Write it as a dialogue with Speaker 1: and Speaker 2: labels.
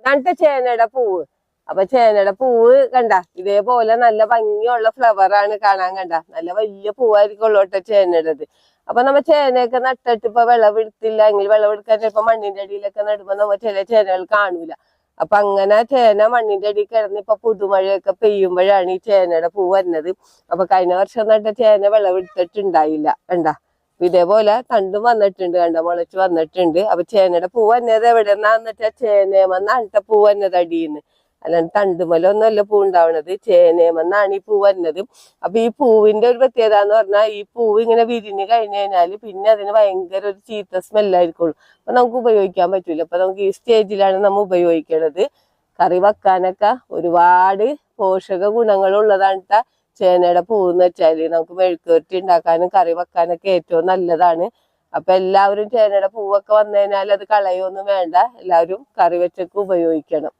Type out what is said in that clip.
Speaker 1: ഇതാണ് ചേനയുടെ പൂവ്. അപ്പൊ ചേനയുടെ പൂവ് കണ്ട ഇതേപോലെ നല്ല ഭംഗിയുള്ള ഫ്ലവർ ആണ് കാണാൻ കണ്ട. നല്ല വലിയ പൂവായിരിക്കുള്ളൂ കേട്ടോ ചേനയുടേത്. അപ്പൊ നമ്മ ചേനയൊക്കെ നട്ടിട്ട് ഇപ്പൊ വിളവെടുത്തില്ല എങ്കിൽ വിളവെടുക്കാൻ ചിലപ്പോ മണ്ണിന്റെ അടിയിലൊക്കെ നടുമ്പോ നമ്മ ചില ചേനകൾ കാണൂല. അപ്പൊ അങ്ങനെ ചേന മണ്ണിന്റെ അടിയിൽ കിടന്ന് ഇപ്പൊ പുതുമഴയൊക്കെ പെയ്യുമ്പോഴാണ് ഈ ചേനയുടെ പൂ വരുന്നത്. അപ്പൊ കഴിഞ്ഞ വർഷം നട്ട ചേന വിളവെടുത്തിട്ടുണ്ടായില്ല കണ്ട? ഇതേപോലെ തണ്ടും വന്നിട്ടുണ്ട് കണ്ട? മുളച്ച് വന്നിട്ടുണ്ട്. അപ്പൊ ചേനയുടെ പൂ വന്നത് എവിടെ എവിടെന്നാന്ന് വെച്ചാൽ ചേനേമെന്നാണ് പൂ വന്നത് അടിയിന്ന്. അല്ലാണ്ട് തണ്ടുമലൊന്നുമല്ല പൂ ഉണ്ടാവണത്. ചേനേമെന്നാണ് ഈ പൂ വന്നത്. അപ്പൊ ഈ പൂവിന്റെ ഒരു പ്രത്യേകത എന്ന് പറഞ്ഞാൽ ഈ പൂവ് ഇങ്ങനെ വിരിഞ്ഞ് കഴിഞ്ഞു കഴിഞ്ഞാൽ പിന്നെ അതിന് ഭയങ്കര ഒരു ചീത്ത സ്മെല്ലായിരിക്കുള്ളൂ. അപ്പൊ നമുക്ക് ഉപയോഗിക്കാൻ പറ്റൂല. അപ്പൊ നമുക്ക് ഈ സ്റ്റേജിലാണ് നമ്മൾ ഉപയോഗിക്കണത്. കറി വെക്കാനൊക്കെ ഒരുപാട് പോഷക ഗുണങ്ങളുള്ളതാണ് ചേനയുടെ പൂവെന്ന് വെച്ചാൽ നമുക്ക് മെഴുക്കുവരട്ടി ഉണ്ടാക്കാനും കറി വെക്കാനൊക്കെ ഏറ്റവും നല്ലതാണ്. അപ്പൊ എല്ലാവരും ചേനയുടെ പൂവൊക്കെ വന്നു കഴിഞ്ഞാൽ അത് കളയൊന്നും വേണ്ട. എല്ലാവരും കറി വെച്ചൊക്കെ ഉപയോഗിക്കണം.